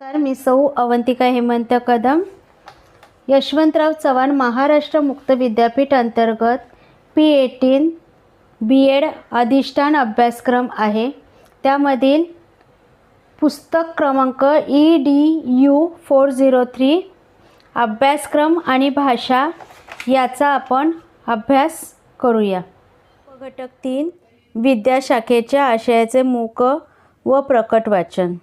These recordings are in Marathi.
नमस्कार मी सौ अवंतिका हेमंत कदम. यशवंतराव चव्हाण महाराष्ट्र मुक्त विद्यापीठ अंतर्गत पी एटीन बी एड अधिष्ठान अभ्यासक्रम आहे. त्यामधील पुस्तक क्रमांक E D U four zero three अभ्यासक्रम आणि भाषा याचा आपण अभ्यास करूया. घटक तीन विद्याशाखेच्या आशयाचे मूक व प्रकट वाचन.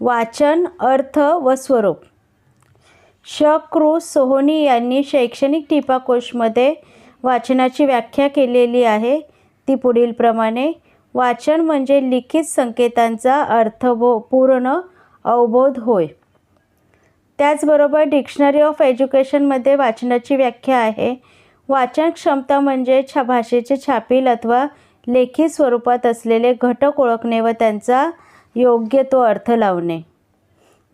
वाचन अर्थ व स्वरूप. श. कृ सोहोनी यांनी शैक्षणिक टिपाकोशमध्ये वाचनाची व्याख्या केलेली आहे. ती पुढीलप्रमाणे वाचन म्हणजे लिखित संकेतांचा अर्थबो पूर्ण अवबोध होय. त्याचबरोबर डिक्शनरी ऑफ एज्युकेशनमध्ये वाचनाची व्याख्या आहे. वाचन क्षमता म्हणजे छा भाषेचे छापील अथवा लेखी स्वरूपात असलेले घटक ओळखणे व त्यांचा योग्य तो अर्थ लावणे.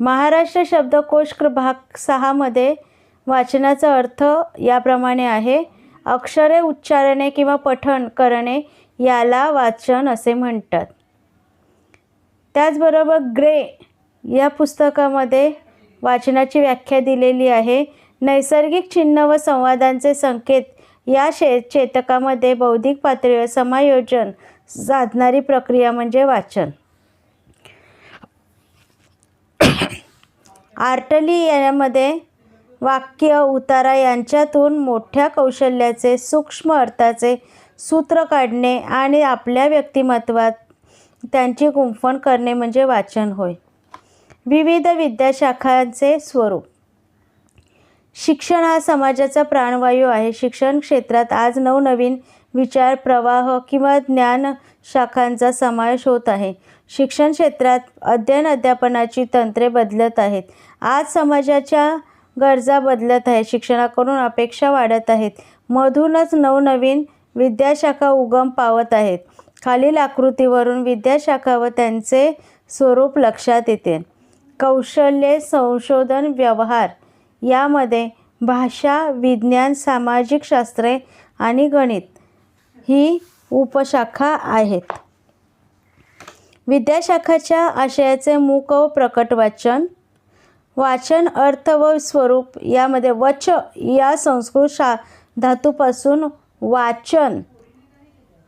महाराष्ट्र शब्दकोश भाग सहामध्ये वाचनाचा अर्थ याप्रमाणे आहे अक्षरे उच्चारणे किंवा पठण करणे याला वाचन असे म्हणतात. त्याचबरोबर ग्रे या पुस्तकामध्ये वाचनाची व्याख्या दिलेली आहे. नैसर्गिक चिन्ह व संवादांचे संकेत या शे चेतकामध्ये बौद्धिक पातळीवर समायोजन साधणारी प्रक्रिया म्हणजे वाचन. आर्टली यामध्ये वाक्य उतारा यांच्यातून मोठ्या कौशल्याचे सूक्ष्म अर्थाचे सूत्र काढणे आणि आपल्या व्यक्तिमत्वात त्यांची गुंफण करणे म्हणजे वाचन होय. विविध विद्याशाखांचे स्वरूप. शिक्षण हा समाजाचा प्राणवायू आहे. शिक्षण क्षेत्रात आज नवनवीन विचार प्रवाह किंवा ज्ञान शाखांचा समावेश होत आहे. शिक्षण क्षेत्रात अध्ययन अध्यापनाची तंत्रे बदलत आहेत. आज समाजाच्या गरजा बदलत आहेत. शिक्षणाकडून अपेक्षा वाढत आहेत. मधूनच नवनवीन विद्याशाखा उगम पावत आहेत. खालील आकृतीवरून विद्याशाखा व त्यांचे स्वरूप लक्षात येते. कौशल्ये संशोधन व्यवहार यामध्ये भाषा विज्ञान सामाजिक शास्त्रे आणि गणित ही उपशाखा आहेत. विद्याशाखाच्या आशयाचे मूक व प्रकट वाचन वाचन अर्थ व स्वरूप यामध्ये वच या संस्कृत शा धातूपासून वाचन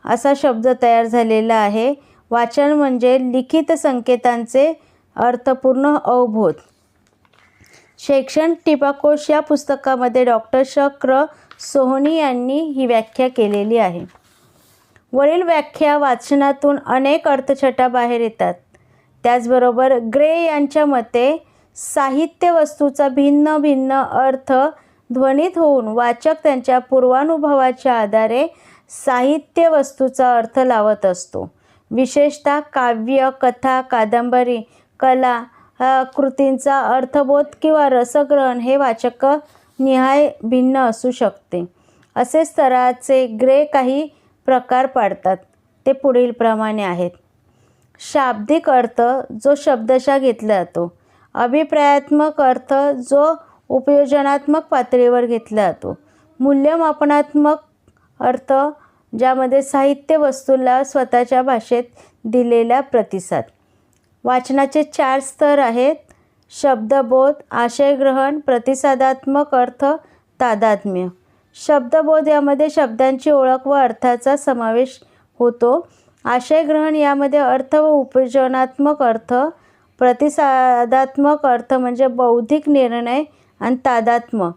असा शब्द तयार झालेला आहे. वाचन म्हणजे लिखित संकेतांचे अर्थपूर्ण अवबोध. शैक्षण टिपाकोश या पुस्तकामध्ये डॉक्टर शक्र सोहनी यांनी ही व्याख्या केलेली आहे. वरील व्याख्या वाचनातून अनेक अर्थछटा बाहेर येतात. त्याचबरोबर ग्रे यांच्या मते साहित्य वस्तूचा भिन्न भिन्न अर्थ ध्वनित होऊन वाचक त्यांच्या पूर्वानुभवाच्या आधारे साहित्य वस्तूचा अर्थ लावत असतो. विशेषतः काव्य कथा कादंबरी कला कृतींचा अर्थबोध किंवा रसग्रहण हे वाचक निहाय भिन्न असू शकते. असे स्तराचे ग्रे काही प्रकार पाडतात. ते पुढीलप्रमाणे आहेत. शाब्दिक अर्थ जो शब्दशः घेतला जातो. अभिप्रायात्मक अर्थ जो उपयोजनात्मक पातळीवर घेतला जातो. मूल्यमापनात्मक अर्थ ज्यामध्ये साहित्य वस्तूला स्वतःच्या भाषेत दिलेला प्रतिसाद. वाचनाचे चार स्तर आहेत. शब्दबोध आशयग्रहण प्रतिसादात्मक अर्थ तादात्म्य. शब्दबोध यामध्ये शब्दांची ओळख व अर्थाचा समावेश होतो. आशयग्रहण यामध्ये अर्थ व उपयोजनात्मक अर्थ प्रतिसादात्मक अर्थ म्हणजे बौद्धिक निर्णय आणि तादात्म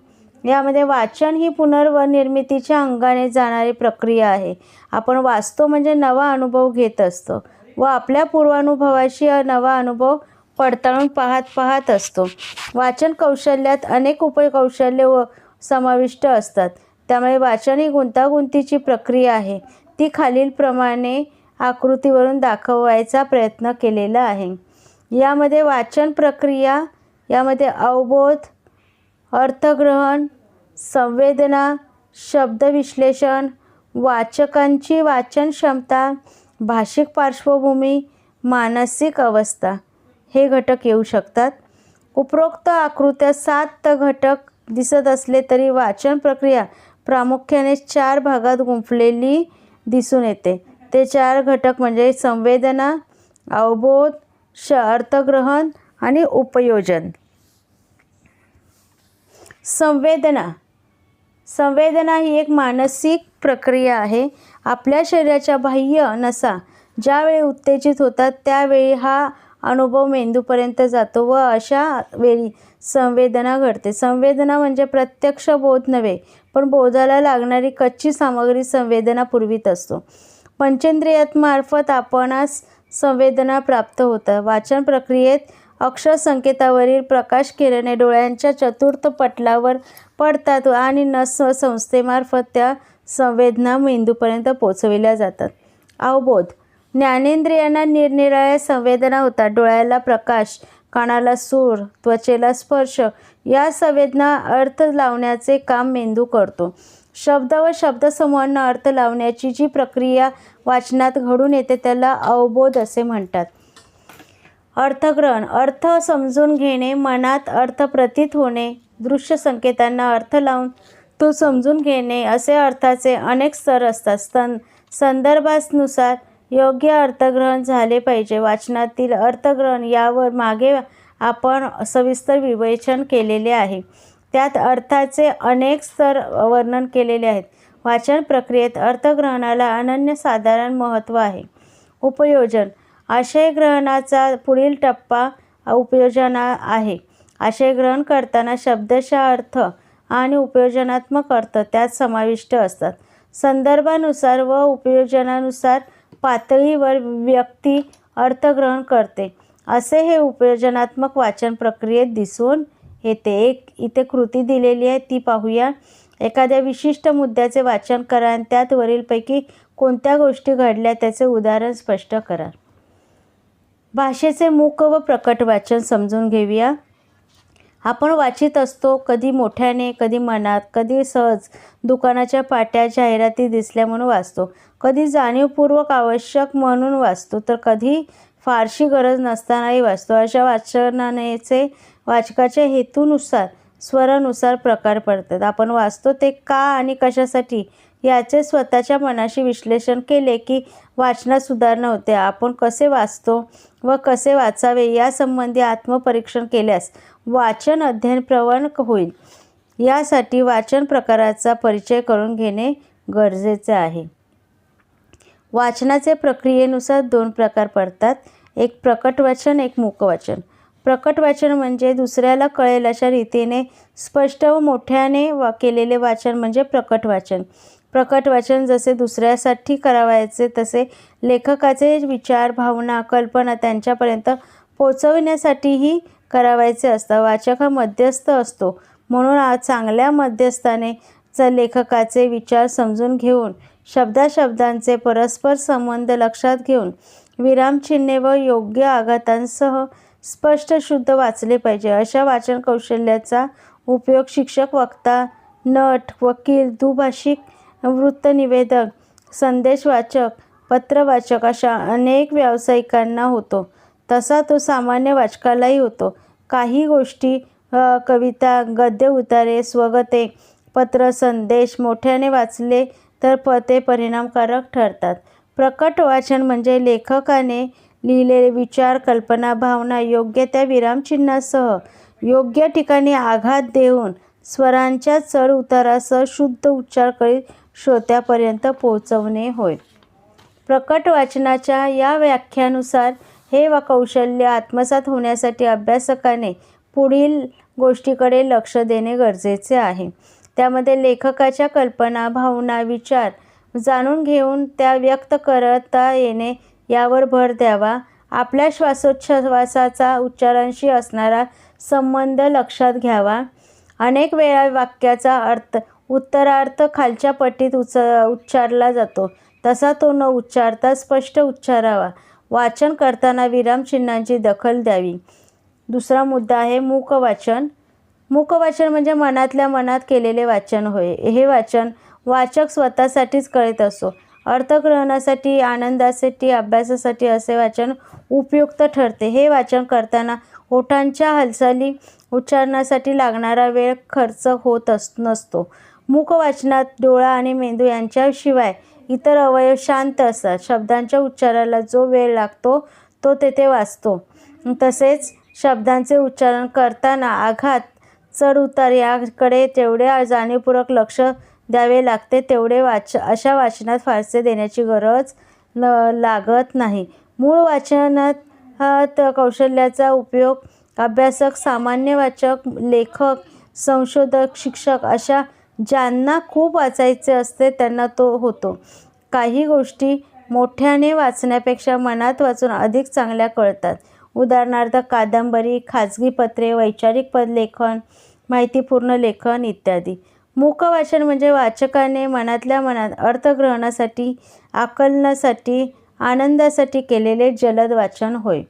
यामध्ये वाचन ही पुनर्वनिर्मितीच्या अंगाने जाणारी प्रक्रिया आहे. आपण वाचतो म्हणजे नवा अनुभव घेत असतो व आपल्या पूर्वानुभवाशी नवा अनुभव पडताळून पाहत पाहत असतो. वाचन कौशल्यात अनेक उपकौशल्य व समाविष्ट असतात. त्यामुळे वाचन ही गुंतागुंतीची प्रक्रिया आहे. ती खालीलप्रमाणे आकृतीवरून दाखवायचा प्रयत्न केलेला आहे. यामध्ये वाचन प्रक्रिया यामध्ये अवबोध अर्थग्रहण संवेदना शब्दविश्लेषण वाचकांची वाचन क्षमता भाषिक पार्श्वभूमी मानसिक अवस्था हे घटक येऊ शकतात. उपरोक्त आकृत्या सात घटक दिसत असले तरी वाचन प्रक्रिया प्रामुख्याने चार भागात गुंफलेली दिसून येते. ते चार घटक म्हणजे संवेदना अवबोध श अर्थग्रहण आणि उपयोजन. संवेदना. संवेदना ही एक मानसिक प्रक्रिया आहे. आपल्या शरीराच्या बाह्य नसा ज्यावेळी उत्तेजित होतात त्यावेळी हा अनुभव मेंदूपर्यंत जातो व अशा वेळी संवेदना घडते. संवेदना म्हणजे प्रत्यक्ष बोध नव्हे पण बोधाला लागणारी कच्ची सामग्री संवेदना पुरवीत असतो पंचेंद्रियातमार्फत आपणास संवेदना प्राप्त होतात. वाचन प्रक्रियेत अक्षर संकेतावरील प्रकाश किरणे डोळ्यांच्या चतुर्थ पटलावर पडतात आणि नस संस्थेमार्फत त्या संवेदना मेंदूपर्यंत पोचविल्या जातात. अवबोध. ज्ञानेंद्रियांना निरनिराळ्या संवेदना होतात. डोळ्याला प्रकाश कानाला सूर त्वचेला स्पर्श या संवेदना अर्थ लावण्याचे काम मेंदू करतो. शब्द व शब्दसमूहांना अर्थ लावण्याची जी प्रक्रिया वाचनात घडून येते त्याला अवबोध असे म्हणतात. अर्थग्रहण अर्थ समजून घेणे मनात अर्थ प्रतीत होणे दृश्य संकेतांना अर्थ लावून तो समजून घेणे असे अर्थाचे अनेक स्तर असतात. सन संदर्भानुसार योग्य अर्थग्रहण झाले पाहिजे. वाचनातील अर्थग्रहण यावर मागे आपण सविस्तर विवेचन केलेले आहे. त्यात अर्थाचे अनेक स्तर वर्णन केलेले आहेत. वाचन प्रक्रियेत अर्थग्रहणाला अनन्यसाधारण महत्त्व आहे. उपयोजन. आशयग्रहणाचा पुढील टप्पा उपयोजना आहे. आशयग्रहण करताना शब्दशः अर्थ आणि उपयोजनात्मक अर्थ त्यात समाविष्ट असतात. संदर्भानुसार व उपयोजनानुसार पातळीवर व्यक्ती अर्थग्रहण करते. असे हे उपयोजनात्मक वाचन प्रक्रियेत दिसून येते. एक इथे कृती दिलेली आहे ती पाहूया. एखाद्या विशिष्ट मुद्द्याचे वाचन करा आणि त्यात वरीलपैकी कोणत्या गोष्टी घडल्या त्याचे उदाहरण स्पष्ट करा. भाषेचे मूक व प्रकट वाचन समजून घेऊया. आपण वाचित असतो कधी मोठ्याने कधी मनात कधी सहज. दुकानाच्या पाट्या जाहिराती दिसल्या म्हणून वाचतो. कधी जाणीवपूर्वक आवश्यक म्हणून वाचतो तर कधी फारशी गरज नसतानाही वाचतो. अशा वाचनानेचे वाचकाच्या हेतूनुसार स्वरानुसार प्रकार पडतात. आपण वाचतो ते का आणि कशासाठी? याचे स्वतःच्या मनाशी विश्लेषण केले की वाचनात सुधारणा होते. आपण कसे वाचतो व कसे वाचावे यासंबंधी आत्मपरीक्षण केल्यास वाचन अध्ययन प्रवण होईल. यासाठी वाचन प्रकाराचा परिचय करून घेणे गरजेचे आहे. वाचनाचे प्रक्रियेनुसार दोन प्रकार पडतात. एक प्रकट वाचन एक मूक वाचन. प्रकट वाचन म्हणजे दुसऱ्याला कळेल अशा रीतीने स्पष्ट व मोठ्याने वा केलेले वाचन म्हणजे प्रकट वाचन. प्रकट वाचन जसे दुसऱ्यासाठी करावायचे तसे लेखकाचे विचार भावना कल्पना त्यांच्यापर्यंत पोचवण्यासाठीही करावायचे असतात. वाचक हा मध्यस्थ असतो. म्हणून आज चांगल्या मध्यस्थाने च लेखकाचे विचार समजून घेऊन शब्दाशब्दांचे परस्पर संबंध लक्षात घेऊन विरामचिन्हे व योग्य आघातांसह स्पष्ट शुद्ध वाचले पाहिजे. अशा वाचन कौशल्याचा उपयोग शिक्षक वक्ता नट वकील दुभाषिक वृत्तनिवेदक संदेशवाचक पत्रवाचक अशा अनेक व्यावसायिकांना होतो. तसा तो सामान्य वाचकालाही होतो. काही गोष्टी कविता गद्य उतारे स्वगते पत्र संदेश मोठ्याने वाचले तर प ते परिणामकारक ठरतात. प्रकट वाचन म्हणजे लेखकाने लिहिलेले विचार कल्पना भावना योग्य त्या विरामचिन्हासह योग्य ठिकाणी आघात देऊन स्वरांच्या चढ उतारासह शुद्ध उच्चार करीत श्रोत्यापर्यंत पोहोचवणे होय. प्रकट वाचनाच्या या व्याख्यानुसार हे व कौशल्य आत्मसात होण्यासाठी अभ्यासकाने पुढील गोष्टीकडे लक्ष देणे गरजेचे आहे. त्यामध्ये लेखकाच्या कल्पना भावना विचार जाणून घेऊन त्या व्यक्त करता येणे यावर भर द्यावा. आपल्या श्वासोच्छ्वासाचा उच्चारांशी असणारा संबंध लक्षात घ्यावा. अनेक वेळा वाक्याचा अर्थ उत्तरार्थ खालच्या पट्टीत उच उच्चारला जातो. तसा तो न उच्चारता स्पष्ट उच्चारावा. वाचन करताना विरामचिन्हांची दखल द्यावी. दुसरा मुद्दा आहे मूक वाचन मुखवाचन म्हणजे मनातल्या मनात केलेले वाचन होय. हे वाचन वाचक स्वतःसाठीच करीत असो. अर्थग्रहणासाठी आनंदासाठी अभ्यासासाठी असे वाचन उपयुक्त ठरते. हे वाचन करताना ओठांच्या हालचाली उच्चारणासाठी लागणारा वेळ खर्च होत अस नसतो. मुखवाचनात डोळा आणि मेंदू यांच्याशिवाय इतर अवयव शांत असतात. शब्दांच्या उच्चाराला जो वेळ लागतो तो तेथे वाचतो. तसेच शब्दांचे उच्चारण करताना आघात चढ उतार याकडे तेवढे जाणीवपूर्वक लक्ष द्यावे लागते तेवढे वाच अशा वाचनात फारसे देण्याची गरज ल लागत नाही. मूळ वाचनात कौशल्याचा उपयोग अभ्यासक सामान्य वाचक लेखक संशोधक शिक्षक अशा ज्यांना खूप वाचायचे असते त्यांना तो होतो. काही गोष्टी मोठ्याने वाचण्यापेक्षा मनात वाचून अधिक चांगल्या कळतात. उदाहरणार्थ कादंबरी खाजगी पत्रे वैचारिक पद लेखन माहितीपूर्ण लेखन इत्यादी. मूक वाचन म्हणजे वाचकाने मनातल्या मनात अर्थग्रहणासाठी आकलनासाठी आनंदासाठी केलेले जलद वाचन होय.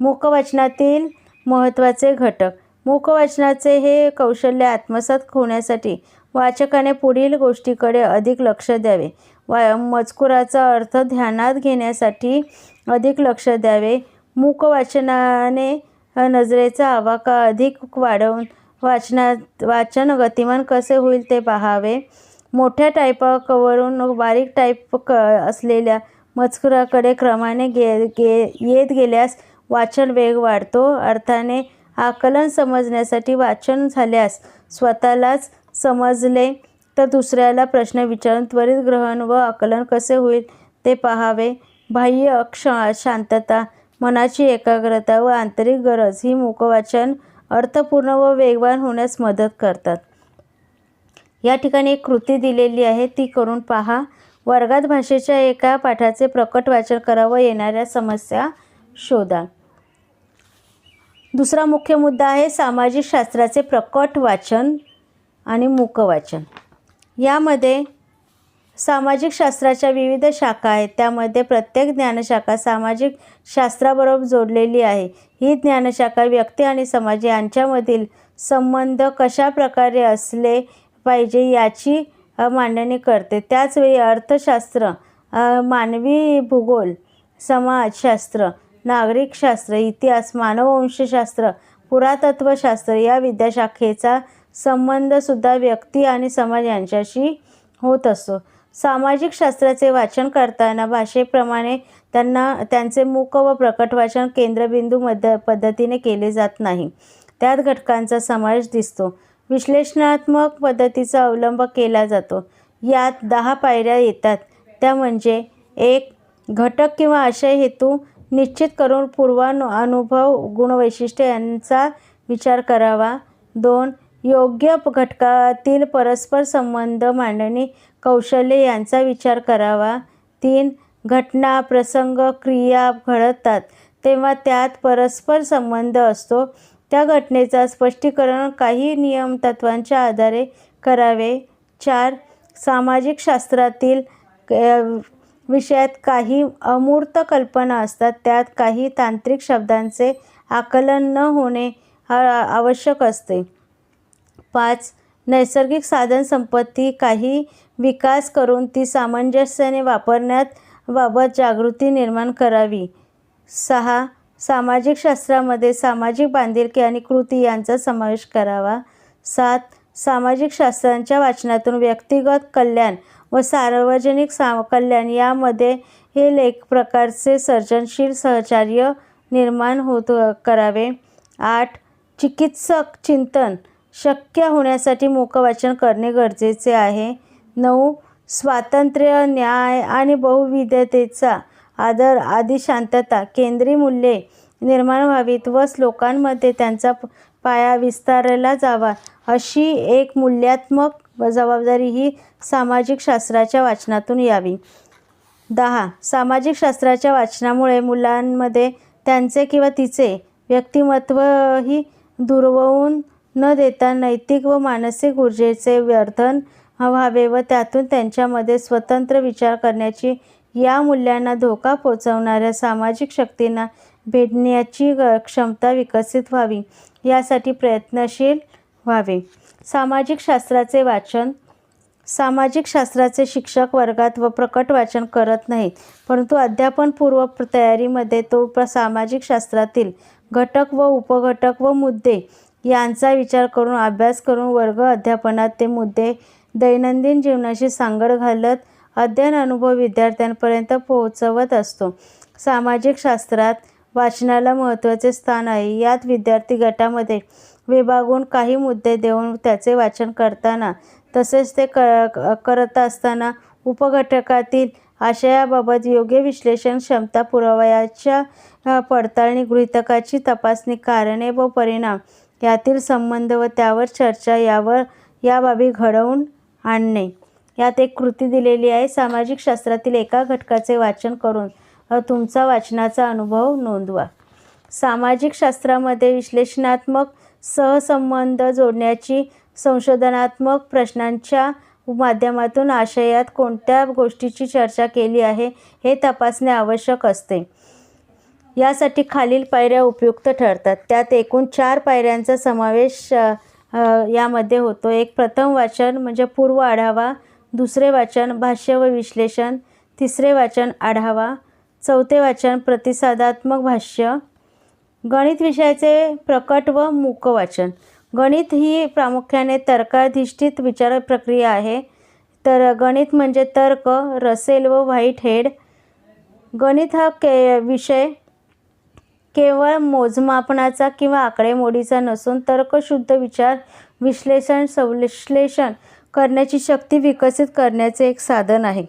मूक वाचनातील महत्त्वाचे घटक. मूक वाचनाचे हे कौशल्य आत्मसात होण्यासाठी वाचकाने पुढील गोष्टीकडे अधिक लक्ष द्यावे. वा मजकुराचा अर्थ ध्यानात घेण्यासाठी अधिक लक्ष द्यावे. मूक वाचनाने नजरेचा आवाका अधिक वाढवून वाचनात वाचन गतिमान कसे होईल ते पाहावे. मोठ्या टाईपकवरून बारीक टाईप क असलेल्या मजकुराकडे क्रमाने गे गे येत गेल्यास वाचन वेग वाढतो. अर्थाने आकलन समजण्यासाठी वाचन झाल्यास स्वतःलाच समजले तर दुसऱ्याला प्रश्न विचारून त्वरित ग्रहण व आकलन कसे होईल ते पाहावे. बाह्य अक्ष शांतता मनाची एकाग्रता व आंतरिक गरज ही मुखवाचन अर्थपूर्ण व वेगवान होण्यास मदत करतात. या ठिकाणी एक कृती दिलेली आहे. ती करून पहा. वर्गात भाषेच्या एका पाठाचे प्रकट वाचन करावं येणाऱ्या समस्या शोधा. दुसरा मुख्य मुद्दा आहे सामाजिक शास्त्राचे प्रकट वाचन आणि मूकवाचन यामध्ये सामाजिक शास्त्राच्या विविध शाखा आहेत. त्यामध्ये प्रत्येक ज्ञानशाखा सामाजिक शास्त्राबरोबर जोडलेली आहे. ही ज्ञानशाखा व्यक्ती आणि समाज यांच्यामधील संबंध कशा प्रकारे असले पाहिजे याची मांडणी करते. त्याचवेळी अर्थशास्त्र मानवी भूगोल समाजशास्त्र नागरिकशास्त्र इतिहास मानववंशशास्त्र पुरातत्वशास्त्र या विद्याशाखेचा संबंधसुद्धा व्यक्ती आणि समाज यांच्याशी होत असतो. सामाजिक शास्त्राचे वाचन करताना भाषेप्रमाणे त्यांना त्यांचे मूक व प्रकट वाचन केंद्रबिंदू मध्य पद्धतीने केले जात नाही. त्यात घटकांचा समावेश दिसतो. विश्लेषणात्मक पद्धतीचा अवलंब केला जातो. यात दहा पायऱ्या येतात. त्या म्हणजे एक घटक किंवा आशय हेतू निश्चित करून पूर्वानु अनुभव गुणवैशिष्ट्य यांचा विचार करावा. दोन योग्य घटकातील परस्पर संबंध मांडणी कौशल्य यांचा विचार करावा. तीन घटना प्रसंग क्रिया घडतात. तेव्हा त्यात परस्पर संबंध असतो. त्या घटनेचा स्पष्टीकरण काही नियम तत्वांच्या आधारे करावे. चार सामाजिक शास्त्रातील विषयात काही अमूर्त कल्पना असतात. त्यात काही तांत्रिक शब्दांचे आकलन न होणे आवश्यक असते. पाच. नैसर्गिक साधनसंपत्ती काही विकास करून ती सामंजस्याने वापरण्यात बाबत जागृती निर्माण करावी. सहा. सामाजिक शास्त्रामध्ये सामाजिक बांधिलकी आणि कृती यांचा समावेश करावा. सात. सामाजिक शास्त्रांच्या वाचनातून व्यक्तिगत कल्याण व सार्वजनिक सा कल्याण यामध्ये हे लेख प्रकारचे सर्जनशील सहचार्य निर्माण होत करावे. आठ. चिकित्सक चिंतन शक्य होण्यासाठी मुखवाचन करणे गरजेचे आहे. नऊ स्वातंत्र्य न्याय आणि बहुविधतेचा आदर आदी शांतता केंद्रीय मूल्ये निर्माण व्हावीत व श्लोकांमध्ये त्यांचा पाया विस्तारला जावा अशी एक मूल्यात्मक जबाबदारी ही सामाजिक शास्त्राच्या वाचनातून यावी. दहा सामाजिक शास्त्राच्या वाचनामुळे मुलांमध्ये त्यांचे किंवा तिचे व्यक्तिमत्वही दुर्ववून न देता नैतिक व मानसिक ऊर्जेचे वर्धन व्हावे व त्यातून त्यांच्यामध्ये स्वतंत्र विचार करण्याची या मूल्यांना धोका पोचवणाऱ्या सामाजिक शक्तींना भेटण्याची क्षमता विकसित व्हावी यासाठी प्रयत्नशील व्हावे. सामाजिक शास्त्राचे वाचन सामाजिक शास्त्राचे शिक्षक वर्गात व प्रकट वाचन करत नाहीत परंतु अध्यापनपूर्व तयारीमध्ये तो सामाजिक शास्त्रातील घटक व उपघटक व मुद्दे यांचा विचार करून अभ्यास करून वर्ग अध्यापनात ते मुद्दे दैनंदिन जीवनाशी सांगड घालत अध्ययन अनुभव विद्यार्थ्यांपर्यंत पोहोचवत असतो. सामाजिक शास्त्रात वाचनाला महत्त्वाचे स्थान आहे. यात विद्यार्थी गटामध्ये विभागून काही मुद्दे देऊन त्याचे वाचन करताना तसेच ते क करत असताना उपघटकातील आशयाबाबत योग्य विश्लेषण क्षमता पुरवयाच्या पडताळणी गृहितकाची तपासणी कारणे व परिणाम यातील संबंध व त्यावर चर्चा यावर या बाबी घडवून आणणे. यात एक कृती दिलेली आहे. सामाजिक शास्त्रातील एका घटकाचे वाचन करून तुमचा वाचनाचा अनुभव नोंदवा. सामाजिक शास्त्रामध्ये विश्लेषणात्मक सहसंबंध जोडण्याची संशोधनात्मक प्रश्नांच्या माध्यमातून आशयात कोणत्या गोष्टीची चर्चा केली आहे हे तपासणे आवश्यक असते. यासाठी खालील पायऱ्या उपयुक्त ठरतात. त्यात एकूण चार पायऱ्यांचा समावेश यामध्ये होतो. एक प्रथम वाचन म्हणजे पूर्व आढावा दुसरे वाचन भाष्य व विश्लेषण तिसरे वाचन आढावा चौथे वाचन प्रतिसादात्मक भाष्य. गणित विषयाचे प्रकट व मूक वाचन. गणित ही प्रामुख्याने तर्काधिष्ठित विचार प्रक्रिया आहे. तर गणित म्हणजे तर्क रसेल व व्हाईट हेड. गणित हा के विषय केवळ मोजमापनाचा किंवा आकडेमोडीचा नसून तर्कशुद्ध विचार विश्लेषण संश्लेषण करण्याची शक्ती विकसित करण्याचे एक साधन आहे.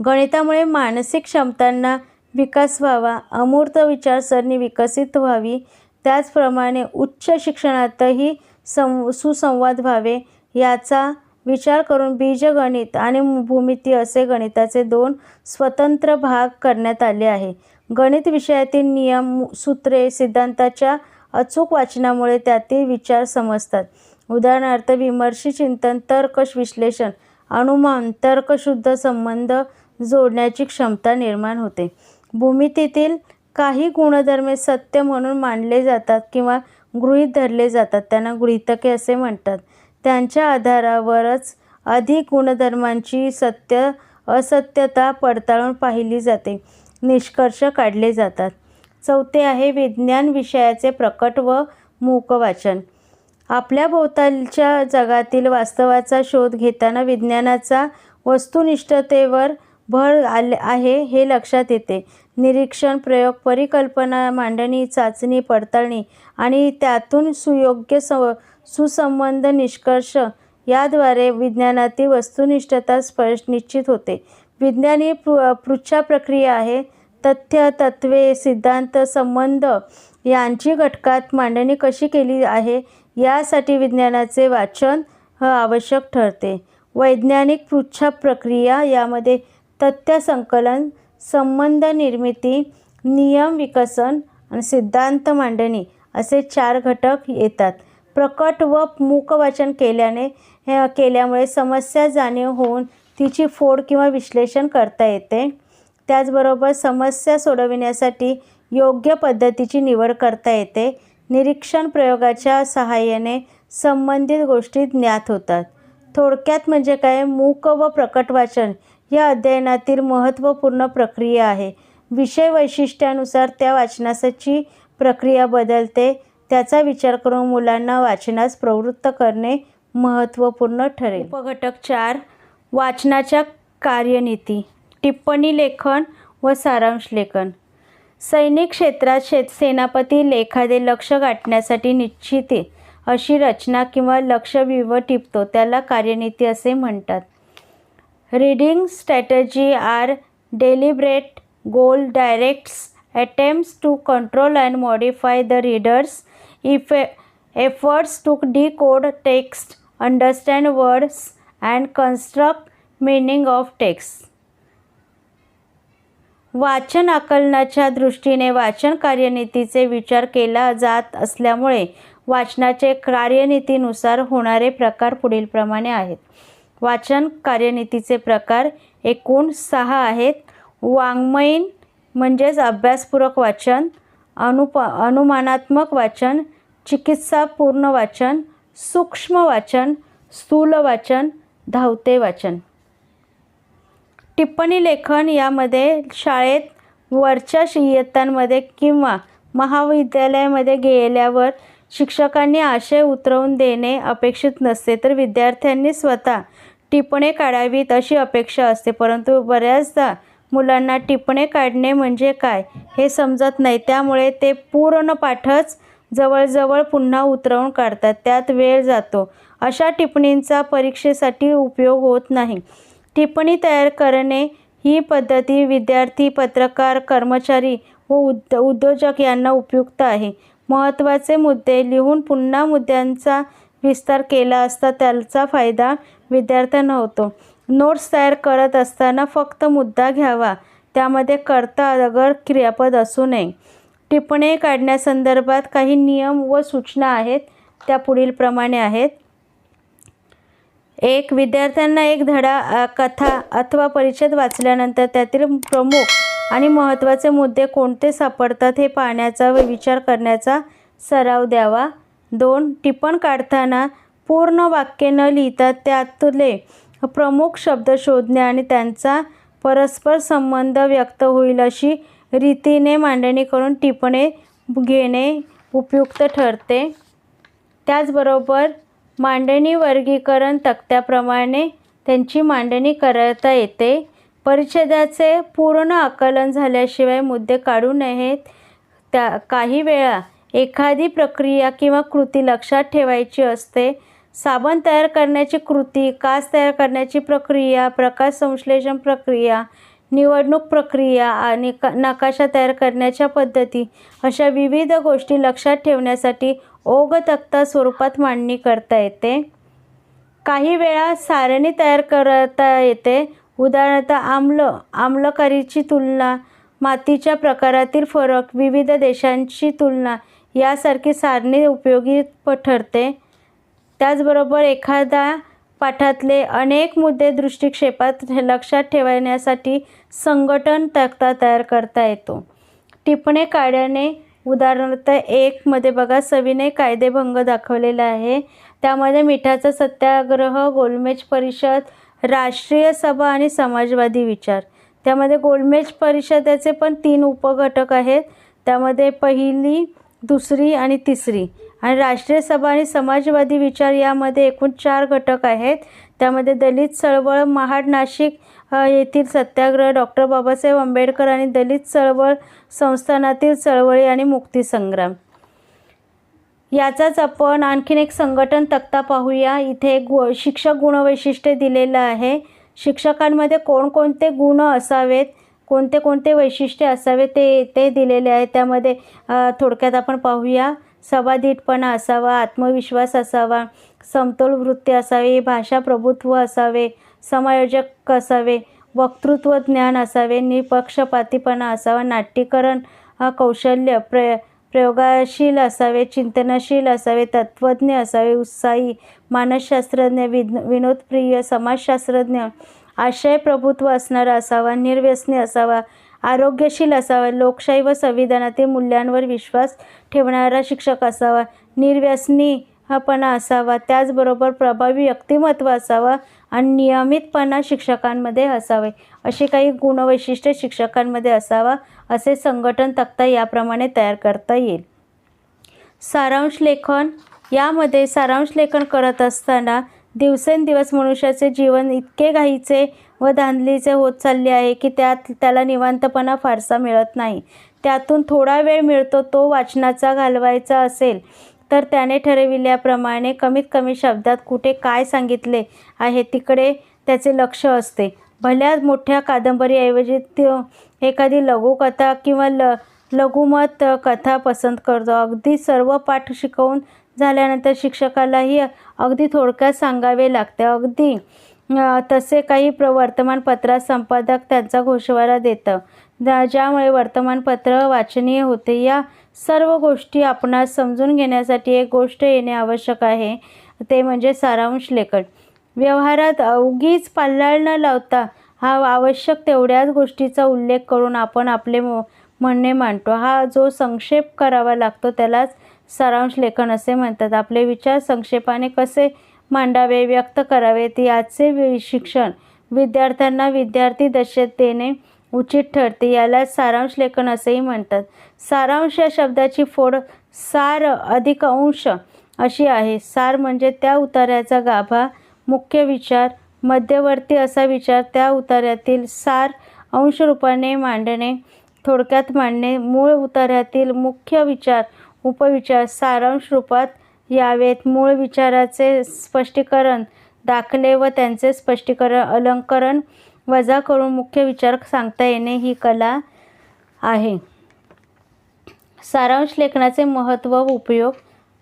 गणितामुळे मानसिक क्षमतांना विकास व्हावा अमूर्त विचारसरणी विकसित व्हावी त्याचप्रमाणे उच्च शिक्षणातही सं सुसंवाद व्हावे याचा विचार करून बीजगणित आणि भूमिती असे गणिताचे दोन स्वतंत्र भाग करण्यात आले आहे. गणित विषयातील नियम सूत्रे सिद्धांताच्या अचूक वाचनामुळे त्यातील विचार समजतात. उदाहरणार्थ विमर्शी चिंतन तर्क विश्लेषण अनुमान तर्कशुद्ध संबंध जोडण्याची क्षमता निर्माण होते. भूमितीतील काही गुणधर्मे सत्य म्हणून मानले जातात किंवा गृहीत धरले जातात त्यांना गृहितके असे म्हणतात. त्यांच्या आधारावरच अधिक गुणधर्मांची सत्य असत्यता पडताळून पाहिली जाते. निष्कर्ष काढले जातात. चौथे आहे विज्ञान विषयाचे प्रकट व मूकवाचन. आपल्या भोवतालच्या जगातील वास्तवाचा शोध घेताना विज्ञानाचा वस्तुनिष्ठतेवर भर आले आहे हे लक्षात येते. निरीक्षण प्रयोग परिकल्पना मांडणी चाचणी पडताळणी आणि त्यातून सुयोग्य स सुसंबंध निष्कर्ष याद्वारे विज्ञानातील वस्तुनिष्ठता स्पष्ट निश्चित होते. विज्ञान ही पृ पृच्छा प्रक्रिया आहे. तथ्य तत्वे सिद्धांत संबंध यांची घटकात मांडणी कशी केली आहे यासाठी विज्ञानाचे वाचन आवश्यक ठरते. वैज्ञानिक पृच्छा प्रक्रिया यामध्ये तथ्य संकलन संबंध निर्मिती नियम विकसन आणि सिद्धांत मांडणी असे चार घटक येतात. प्रकट व मूक वाचन केल्याने केल्यामुळे समस्या जाणीव होऊन तिची फोड किंवा विश्लेषण करता येते. त्याचबरोबर समस्या सोडविण्यासाठी योग्य पद्धतीची निवड करता येते. निरीक्षण प्रयोगाच्या सहाय्याने संबंधित गोष्टी ज्ञात होतात. थोडक्यात म्हणजे काय? मूक व प्रकट वाचन या अध्ययनातील महत्त्वपूर्ण प्रक्रिया आहे. विषय वैशिष्ट्यानुसार त्या वाचनाची प्रक्रिया बदलते. त्याचा विचार करून मुलांना वाचनास प्रवृत्त करणे महत्त्वपूर्ण ठरेल. उपघटक चार. वाचनाच्या कार्यनीती टिप्पणी लेखन व सारांश लेखन. सैनिक क्षेत्रात शेत सेनापती एखादे लक्ष गाठण्यासाठी निश्चित अशी रचना किंवा लक्षव्यूह टिपतो त्याला कार्यनीती असे म्हणतात. Reading strategy are deliberate goal directs attempts to control and modify the reader's effe- efforts to decode text, understand words, and construct meaning of text. वाचन आकलनाच्या दृष्टीने वाचन कार्यनीतीचे विचार केला जात असल्यामुळे वाचनाचे कार्यनीतीनुसार होणारे प्रकार पुढीलप्रमाणे आहेत. वाचन कार्यनीतीचे प्रकार एकूण सहा आहेत. वाङ्मयीन म्हणजेच अभ्यासपूरक वाचन अनुप अनुमानात्मक वाचन चिकित्सापूर्ण वाचन सूक्ष्म वाचन स्थूल वाचन धावते वाचन. टिप्पणी लेखन यामध्ये शाळेत वरच्या इयत्तांमध्ये किंवा महाविद्यालयामध्ये गेल्यावर शिक्षकांनी आशय उतरवून देणे अपेक्षित नसते तर विद्यार्थ्यांनी स्वतः टिपणे काढावीत अशी अपेक्षा असते. परंतु बऱ्याचदा मुलांना टिपणे काढणे म्हणजे काय हे समजत नाही. त्यामुळे ते पूर्ण पाठच जवळजवळ पुन्हा उतरवून काढतात. त्यात वेळ जातो. अशा टिप्पणींचा परीक्षेसाठी उपयोग होत नाही. टिप्पणी तयार करणे ही पद्धती विद्यार्थी पत्रकार कर्मचारी व उद् उद्योजक यांना उपयुक्त आहे. महत्त्वाचे मुद्दे लिहून पुन्हा मुद्द्यांचा विस्तार केला असता त्याचा फायदा विद्यार्थ्यांना होतो. नोट्स तयार करत असताना फक्त मुद्दा घ्यावा त्यामध्ये कर्ता अगर क्रियापद असू नये. टिप्पणी काढण्यासंदर्भात काही नियम व सूचना आहेत त्या पुढीलप्रमाणे आहेत. एक विद्यार्थ्यांना एक धडा कथा अथवा परिषद वाचल्यानंतर त्यातील प्रमुख आणि महत्त्वाचे मुद्दे कोणते सापडतात हे पाहण्याचा व विचार करण्याचा सराव द्यावा. दोन टिपण काढताना पूर्ण वाक्य न लिहिता त्यातले प्रमुख शब्द शोधणे आणि त्यांचा परस्पर संबंध व्यक्त होईल अशी रीतीने मांडणी करून टिपणे घेणे उपयुक्त ठरते. त्याचबरोबर मांडणी वर्गीकरण तक्त्याप्रमाणे त्यांची मांडणी करता येते. परिच्छेदाचे पूर्ण आकलन झाल्याशिवाय मुद्दे काढू नयेत. त्या काही वेळा एखादी प्रक्रिया किंवा कृती लक्षात ठेवायची असते. साबण तयार करण्याची कृती काच तयार करण्याची प्रक्रिया प्रकाश संश्लेषण प्रक्रिया निवडणूक प्रक्रिया आणि नकाशा तयार करण्याच्या पद्धती अशा विविध गोष्टी लक्षात ठेवण्यासाठी ओघ तक्ता स्वरूपात मांडणी करता येते. काही वेळा सारणी तयार करता येते. उदाहरणार्थ आम्ल आम्लकारीची तुलना मातीच्या प्रकारातील फरक विविध देशांची तुलना यासारखी सारणी उपयोगी प ठरते. त्याचबरोबर एखादा पाठातले अनेक मुद्दे दृष्टिक्षेपात लक्षात ठेवण्यासाठी संघटन तक्ता तयार करता येतो. टिपणे काढ्याने उदाहरणार्थ एकमध्ये बघा सविनय कायदेभंग दाखवलेला आहे. त्यामध्ये मिठाचा सत्याग्रह गोलमेज परिषद राष्ट्रीय सभा आणि समाजवादी विचार. त्यामध्ये गोलमेज परिषदेचे पण तीन उपघटक आहेत. त्यामध्ये पहिली दुसरी आणि तिसरी. आणि राष्ट्रीय सभा आणि समाजवादी विचार यामध्ये एकूण चार घटक आहेत. त्यामध्ये दलित चळवळ महाड नाशिक येथील सत्याग्रह डॉक्टर बाबासाहेब आंबेडकर आणि दलित चळवळ संस्थानातील चळवळी आणि मुक्तीसंग्राम. याचाच आपण आणखीन एक संघटन तक्ता पाहूया. इथे गु शिक्षक गुणवैशिष्ट्य दिलेलं आहे. शिक्षकांमध्ये कोणकोणते गुण असावेत? कोणते कोणते वैशिष्ट्य असावे ते ते दिलेले आहे. त्यामध्ये थोडक्यात आपण पाहूया. सभाधीटपणा असावा आत्मविश्वास असावा समतोल वृत्ती असावी भाषा प्रभुत्व असावे समायोजक असावे वक्तृत्व ज्ञान असावे निपक्षपातीपणा असावा नाट्यकरण कौशल्य प्र प्रयोगशील असावे चिंतनशील असावे तत्त्वज्ञ असावे उत्साही मानसशास्त्रज्ञ विद विनोदप्रिय समाजशास्त्रज्ञ आशय प्रभुत्व असणारा असावा निर्व्यसनी असावा आरोग्यशील असावा लोकशाही व संविधानातील मूल्यांवर विश्वास ठेवणारा शिक्षक असावा निर्व्यसनी पणा असावा त्याचबरोबर प्रभावी व्यक्तिमत्व असावा आणि नियमितपणा शिक्षकांमध्ये असावे. असे काही गुणवैशिष्ट्य शिक्षकांमध्ये असावा असे संघटन तक्ता याप्रमाणे तयार करता येईल. सारांश लेखन. यामध्ये सारांश लेखन करत असताना दिवसेंदिवस मनुष्याचे जीवन इतके घाईचे व धांदलीचे होत चालले आहे की त्यात त्याला निवांतपणा फारसा मिळत नाही. त्यातून थोडा वेळ मिळतो तो वाचनाचा घालवायचा असेल. तर त्याने ठरविल्याप्रमाणे कमीत कमी शब्दात कुठे काय सांगितले आहे तिकडे त्याचे लक्ष असते. भल्या मोठ्या कादंबरीऐवजी तो एखादी लघुकथा किंवा ल लघुमत कथा पसंत करतो. अगदी सर्व पाठ शिकवून झाल्यानंतर शिक्षकालाही अगदी थोडक्यात सांगावे लागते. अगदी तसे काही प्र वर्तमानपत्रात संपादक त्यांचा घोषवारा देतं. ज्या ज्यामुळे वर्तमानपत्र वाचनीय होते या सर्व गोष्टी आपणास समजून घेण्यासाठी एक गोष्ट येणे आवश्यक आहे. ते म्हणजे सारांश लेखन. व्यवहारात अवघीच पल्लाळ न लावता हा आवश्यक तेवढ्याच गोष्टीचा उल्लेख करून आपण आपले म- म्हणणे मांडतो. हा जो संक्षेप करावा लागतो त्यालाच सारांश लेखन असे म्हणतात. आपले विचार संक्षेपाने कसे मांडावे व्यक्त करावेत याचे शिक्षण विद्यार्थ्यांना विद्यार्थी दशेत देणे उचित ठरते याला सारांश लेखन असेही म्हणतात. सारांश या शब्दाची फोड सार अधिक अंश अशी आहे. सार म्हणजे त्या उतार्याचा गाभा मुख्य विचार मध्यवर्ती असा विचार. त्या उतार्यातील सार अंश रूपाने मांडणे थोडक्यात मांडणे मूळ उतार्यातील मुख्य विचार उपविचार सारांश रूपात यावेत. मूळ विचाराचे स्पष्टीकरण दाखले व त्यांचे स्पष्टीकरण अलंकरण वजा करून मुख्य विचार सांगता येणे ही कला आहे. सारांश लेखनाचे महत्त्व व उपयोग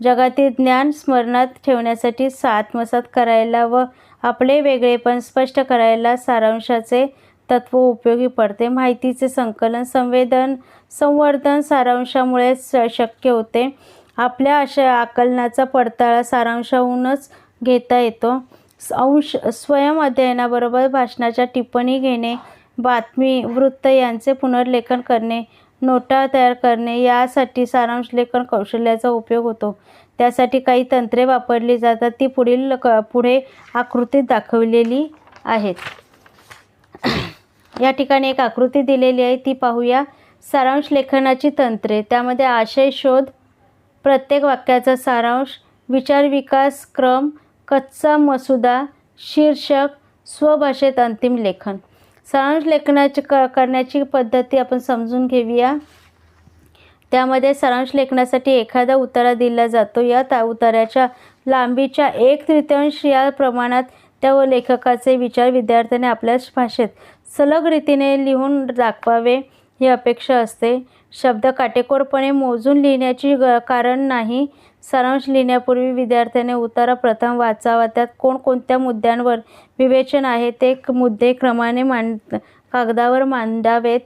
जगातील ज्ञान स्मरणात ठेवण्यासाठी आत्मसात करायला व आपले वेगळेपण स्पष्ट करायला सारांशाचे तत्व उपयोगी पडते. माहितीचे संकलन संवेदन संवर्धन सारांशामुळे स- शक्य होते. आपल्या अशा आकलनाचा पडताळा सारांशाहूनच घेता येतो. अंश स्वयं अध्ययनाबरोबर भाषणाच्या टिप्पणी घेणे बातमी वृत्त यांचे पुनर्लेखन करणे नोटा तयार करणे यासाठी सारांश लेखन कौशल्याचा उपयोग होतो. त्यासाठी काही तंत्रे वापरली जातात ती पुढील क पुढे आकृतीत दाखवलेली आहेत. या ठिकाणी एक आकृती दिलेली आहे ती पाहूया. सारांश लेखनाची तंत्रे त्यामध्ये आशय शोध प्रत्येक वाक्याचा सारांश विचार विकास क्रम कच्चा मसुदा शीर्षक स्वभाषेत अंतिम लेखन. सारांश लेखनाची क करण्याची पद्धती आपण समजून घेऊया. त्यामध्ये सारांश लेखनासाठी एखादा उतारा दिला जातो. या त्या उताऱ्याच्या लांबीच्या एक तृतीयांश या प्रमाणात त्या व लेखकाचे विचार विद्यार्थ्याने आपल्याच भाषेत सलग रीतीने लिहून दाखवावे ही अपेक्षा असते. शब्द काटेकोरपणे मोजून लिहिण्याची ग कारण नाही सारांश लिहिण्यापूर्वी विद्यार्थ्याने उतारा प्रथम वाचावा. त्यात कोणकोणत्या मुद्द्यांवर विवेचन आहे ते मुद्दे क्रमाने मांड कागदावर मांडावेत.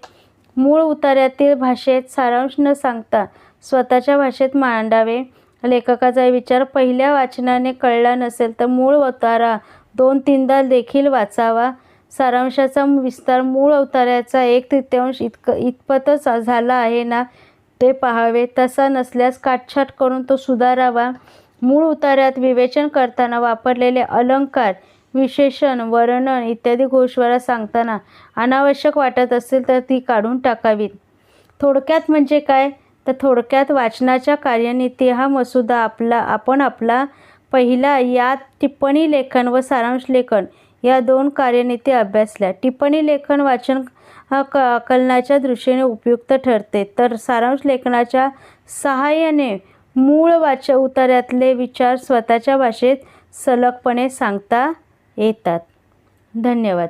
मूळ उतार्यातील भाषेत सारांश न सांगता स्वतःच्या भाषेत मांडावे. लेखकाचा विचार पहिल्या वाचनाने कळला नसेल तर मूळ उतारा दोन तीनदा देखील वाचावा. सारांशाचा विस्तार मूळ अवताराचा एक तृतीयांश इतकं इतपतच झाला आहे ना? ते पाहावे. तसा नसल्यास काटछाट करून तो सुधारावा. मूळ उतार्यात विवेचन करताना वापरलेले अलंकार विशेषण वर्णन इत्यादी गोषवारा सांगताना अनावश्यक वाटत असेल तर ती काढून टाकावीत. थोडक्यात म्हणजे काय? तर थोडक्यात वाचनाच्या कार्यनीती हा मसुदा आपला आपण आपला पहिला यात टिप्पणी लेखन व सारांश लेखन या दोन कार्यनीती अभ्यासल्या. टिप्पणी लेखन वाचन हा क आकलनाच्या दृष्टीने उपयुक्त ठरते. तर सारांश लेखनाच्या सहाय्याने मूळ वाच उतार्यातले विचार स्वतःच्या भाषेत सलगपणे सांगता येतात. धन्यवाद.